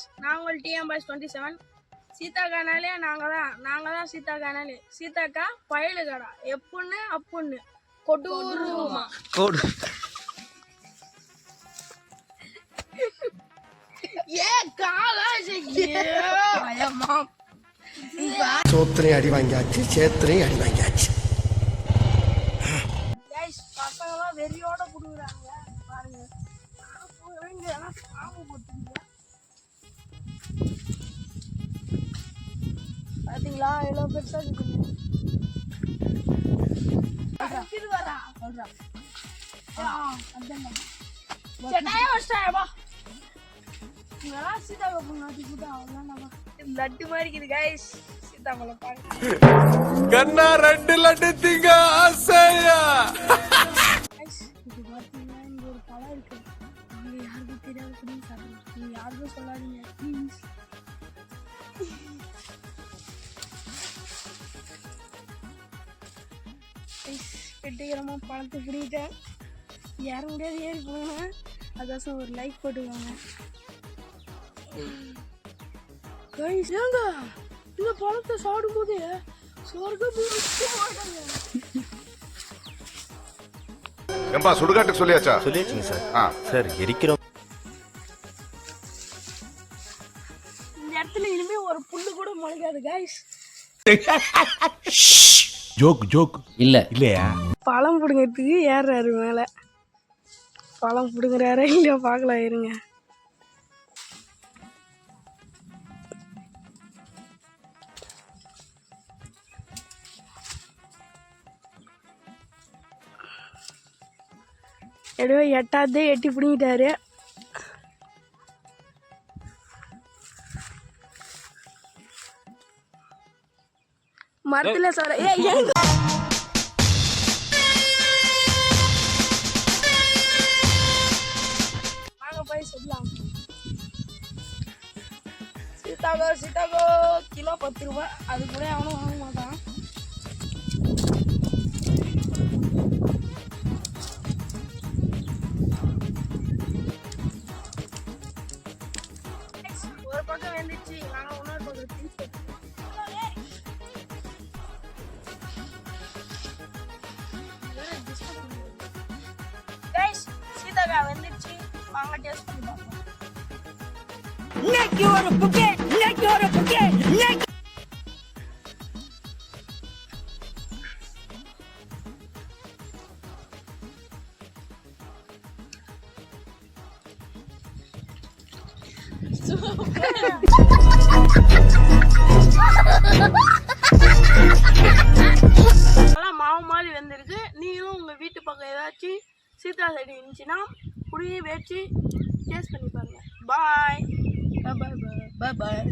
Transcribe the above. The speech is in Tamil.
கைஸ் நாங்கள் டிஎம் பாய்ஸ் டுவெண்ட்டி செவன் சீதாக்கானாலே நாங்கள் தான் நாங்கள் தான் சீதாக்கானாலே. சீதாக்கா பயலு கடா எப்புன்னு அப்புன்னு கொடூரமா. கோடு. ஏ காலா ஐயம்மா சோத்திரையும் அடி வாங்கியாச்சு சேத்திரையும் அடி வாங்கியாச்சு. வெறியோட குடுக்குறாங்க. பாருங்க. நான் பாம்பு போட்டுருங்க நாட்டி போட்டு அவ்வளோதான் லட்டு மாதிரி இருக்குது கைஸ் சீதாபலம் கண்ணா ரெண்டு லட்டு திங்க ஆசையா? Guys, இது பார்த்தீங்கன்னா இங்க ஒரு பழம் இருக்கு. நீங்க யாருக்கும் தெரியாது ப்ளீஸ் நீங்க யாருக்கும் சொல்லாதீங்க ப்ளீஸ் வெட்டிக்கிறமா பழத்தை பிடிக்கிட்டேன் ஏற முடியாது ஏறி போனேன் அதாச்சும் ஒரு லைக் போட்டுக்கோங்க. கைஸ் ஏங்க இந்த பழத்தை சாப்பிடும்போது சொர்க்க மாட்டாங்க ஏம்பா சுடுகாட்டுக்கு சொல்லியாச்சா? சொல்லியாச்சுங்க சார் ஆ. சார் எரிக்கிறோம். இந்த இடத்துல இனிமே ஒரு புல்லு கூட முளைக்காது கைஸ் ஜோக் ஜோக். இல்ல. இல்லையா? பழம் பிடுங்கிறதுக்கு ஏறுறாரு மேலே. பழம் பிடுங்குறாரா இல்லையா பார்க்கலாம் இருங்க. எப்படியோ எட்டாவது எட்டி பிடிங்கிட்டாரு. மரத்துல ஏங்க வாங்க போய் சொல்லலாம் சீதாகோ சீதாகோ கிலோ பத்து ரூபாய் அது கூட அவனும் வாங்க மாட்டான். ஒரு பக்கம் வந்துச்சு. நாங்கள் வாங்க டேஸ்ட் பண்ணி பார்ப்போம் இன்னைக்கு ஒரு புகே இன்னைக்கு ஒரு புகே இன்னைக்கு மாவு மாதிரி வெந்திருக்கு. நீங்களும் உங்கள் வீட்டு பக்கம் ஏதாச்சும் சீதா செடி இருந்துச்சுன்னா புளியை வச்சு டேஸ்ட் பண்ணி பாருங்க. பாய் பாய் பாய் பாய் பாய்